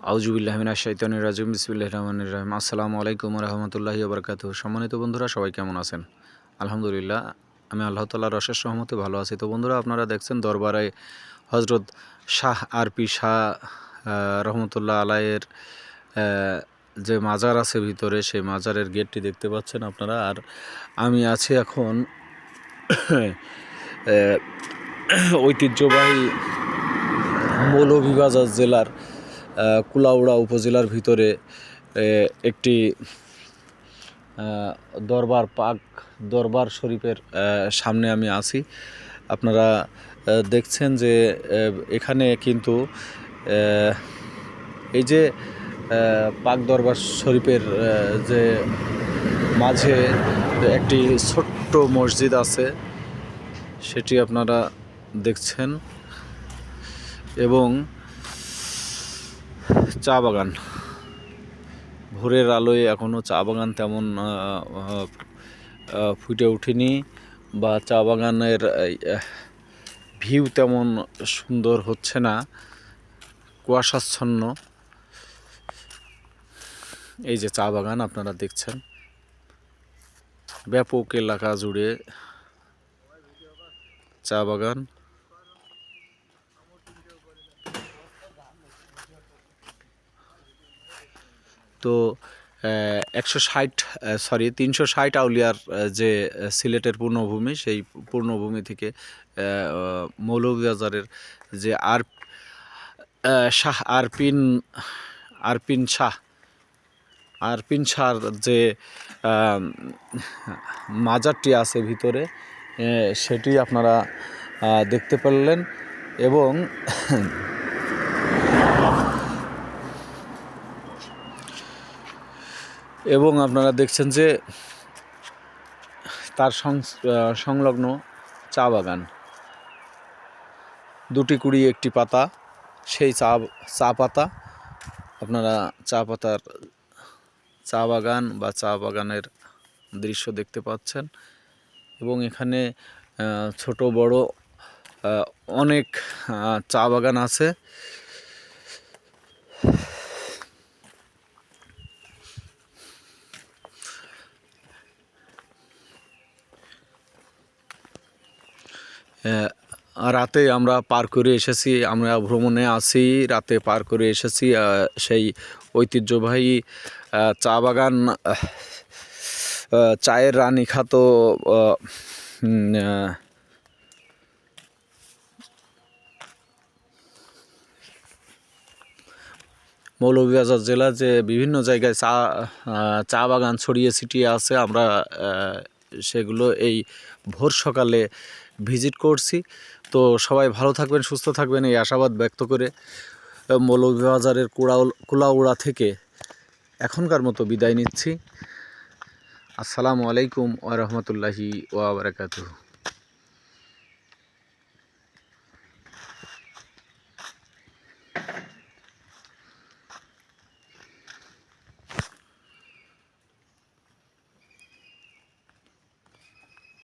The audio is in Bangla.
আউজুবিল্লাহমিনা শৈতানুর রাজিম বিসমিল্লাহ রহমান রহিম। আসসালামু আলাইকুম রহমতুল্লাহি বরকাত সম্মানিত বন্ধুরা, সবাই কেমন আছেন? আলহামদুলিল্লাহ, আমি আল্লাহ তাল্লাহ রসের সহমতে ভালো আছি। তো বন্ধুরা, আপনারা দেখছেন দরবারে হজরত শাহ আর পি শাহ রহমতুল্লাহ আলাইয়ের যে মাজার আছে ভিতরে, সেই মাজারের গেটটি দেখতে পাচ্ছেন আপনারা। আর আমি আছি এখন ঐতিহ্যবাহী মৌলভীবাজার জেলার কুলাউড়া উপজেলার ভিতরে একটি দরবার, পাক দরবার শরীফের সামনে আমি আছি। আপনারা দেখছেন যে এখানে কিন্তু এই যে পাক দরবার শরীফের যে মাঝে একটি ছোট্ট মসজিদ আছে, সেটি আপনারা দেখছেন। এবং চা বাগান। ভোরের আলোয় এখনও চা বাগান তেমন ফুটে ওঠেনি বা চা বাগানের ভিউ তেমন সুন্দর হচ্ছে না, কুয়াশাচ্ছন্ন। এই যে চা বাগান আপনারা দেখছেন। ব্যাপক এলাকা জুড়ে চা বাগান। তো একশো ষাট সরি তিনশো ষাট আউলিয়ার যে সিলেটের পূর্ণভূমি, সেই পূর্ণভূমি থেকে মৌলভীবাজারের যে আর শাহ আরপিন আরপিন শাহ, আরপিন শাহর যে মাজারটি আছে ভিতরে সেটি আপনারা দেখতে পারলেন এবং এবং আপনারা দেখছেন যে তার সংলগ্ন চা বাগান। দুটি কুড়ি, একটি পাতা, সেই চা চা পাতা। আপনারা চা পাতার চা বাগান বা চা বাগানের দৃশ্য দেখতে পাচ্ছেন এবং এখানে ছোট বড় অনেক চা বাগান আছে। রাতে আমরা পার করে এসেছি আমরা ভ্রমণে আছি রাতে পার করে এসেছি সেই ঐতিহ্যবাহী চা বাগান চায়ের রানী উম, মৌলভীবাজার জেলার যে বিভিন্ন জায়গায় চা চা বাগান ছড়িয়ে ছিটিয়ে আছে আমরা সেগুলো এই ভোর সকালে ভিজিট করছি। তো সবাই ভালো থাকবেন, সুস্থ থাকবেন, এই আশাবাদ ব্যক্ত করে মৌলভীবাজারের কুড়াউ কুলাউড়া থেকে এখনকার মতো বিদায় নিচ্ছি। আসসালামু আলাইকুম ওয়া বারাকাতুহু।